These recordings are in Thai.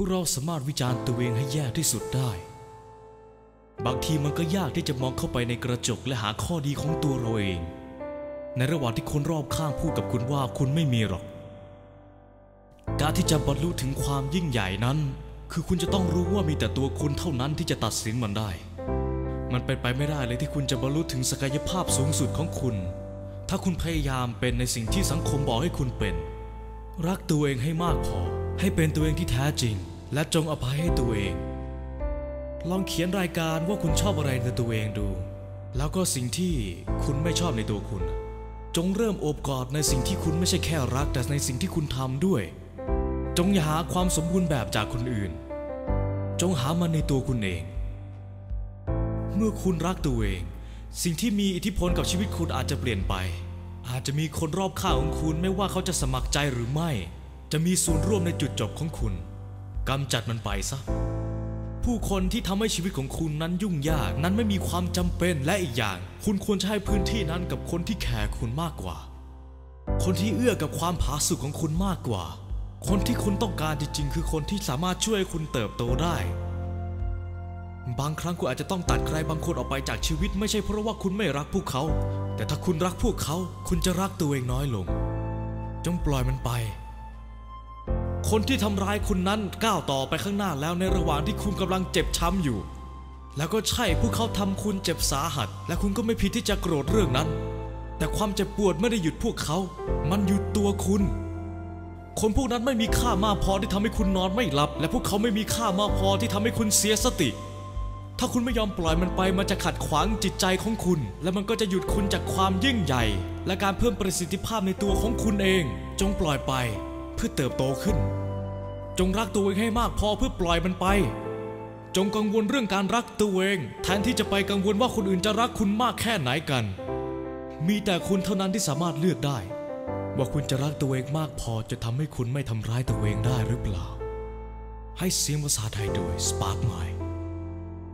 วกเราสามารถวิจารณ์ตัวเองให้แย่ที่สุดได้ บางทีมันก็ยากที่จะมองเข้าไปในกระจกและหาข้อดีของตัวเราเอง ในระหว่างที่คนรอบข้างพูดกับคุณว่าคุณไม่มีหรอก การที่จะบรรลุถึงความยิ่งใหญ่นั้น คือคุณจะต้องรู้ว่ามีแต่ตัวคุณเท่านั้นที่จะตัดสินมันได้ มันเป็นไปไม่ได้เลยที่คุณจะบรรลุถึงศักยภาพสูงสุดของคุณ ถ้าคุณพยายามเป็นในสิ่งที่สังคมบอกให้คุณเป็น รักตัวเองให้มากพอให้เป็นตัวเองที่แท้จริง และจงอภัยให้ตัวเอง ลองเขียนรายการว่าคุณชอบอะไรในตัวเองดู แล้วก็สิ่งที่คุณไม่ชอบในตัวคุณ จงเริ่มโอบกอดในสิ่งที่คุณไม่ใช่แค่รัก แต่ในสิ่งที่คุณทำด้วย จงอย่าหาความสมบูรณ์แบบจากคนอื่น จงหามันในตัวคุณเอง เมื่อคุณรักตัวเอง สิ่งที่มีอิทธิพลกับชีวิตคุณอาจจะเปลี่ยนไป อาจจะมีคนรอบข้างของคุณไม่ว่าเขาจะสมัครใจหรือไม่ จะมีส่วนร่วมในจุดจบของคุณ กำจัดมันไปซะ ผู้คนที่ทำให้ชีวิตของคุณนั้นยุ่งยากนั้นไม่มีความจำเป็นและอีกอย่าง คุณควรจะให้พื้นที่นั้นกับคนที่แคร์คุณมากกว่า คนที่เอื้อกับความผาสุกของคุณมากกว่า คนที่คุณต้องการจริงๆ คือคนที่สามารถช่วยคุณเติบโตได้ บางครั้งคุณอาจจะต้องตัดใครบางคนออกไปจากชีวิต ไม่ใช่เพราะว่าคุณไม่รักพวกเขา แต่ถ้าคุณรักพวกเขา คุณจะรักตัวเองน้อยลง จงปล่อยมันไป คนที่ทำร้ายคุณนั้นก้าวต่อไปข้างหน้าแล้วในระหว่างที่คุณกำลังเจ็บช้ำอยู่ แล้วก็ใช่พวกเขาทำคุณเจ็บสาหัส และคุณก็ไม่ผิดที่จะโกรธเรื่องนั้น แต่ความเจ็บปวดไม่ได้หยุดพวกเขา มันหยุดตัวคุณ คนพวกนั้นไม่มีค่ามากพอที่ทำให้คุณนอนไม่หลับ และพวกเขาไม่มีค่ามากพอที่ทำให้คุณเสียสติ ถ้าคุณไม่ยอมปล่อยมันไปมันจะขัดขวางจิตใจของคุณ และมันก็จะหยุดคุณจากความยิ่งใหญ่ และการเพิ่มประสิทธิภาพในตัวของคุณเอง จงปล่อยไป พื่อเติบโตขึ้น จงรักตัวเองให้มากพอเพื่อปล่อยมันไป จงกังวลเรื่องการรักตัวเอง แทนที่จะไปกังวลว่าคนอื่นจะรักคุณมากแค่ไหนกัน มีแต่คุณเท่านั้นที่สามารถเลือกได้ ว่าคุณจะรักตัวเองมากพอจะทำให้คุณไม่ทำร้ายตัวเองได้หรือเปล่า ให้เสียงภาษาไทยโดย Spark Mind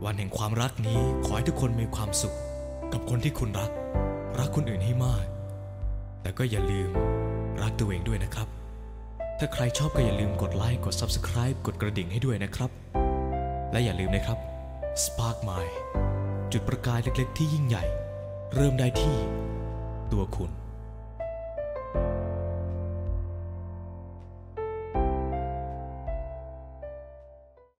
วันแห่งความรักนี้ขอให้ทุกคนมีความสุข กับคนที่คุณรัก รักคนอื่นให้มาก แต่ก็อย่าลืมรักตัวเองด้วยนะครับ ถ้าใครชอบก็อย่าลืมกดไลค์กด Subscribe กดกระดิ่งให้ด้วยนะครับ และอย่าลืมนะครับ Spark Mind จุดประกายเล็กๆที่ยิ่งใหญ่ เริ่มได้ที่ตัวคุณ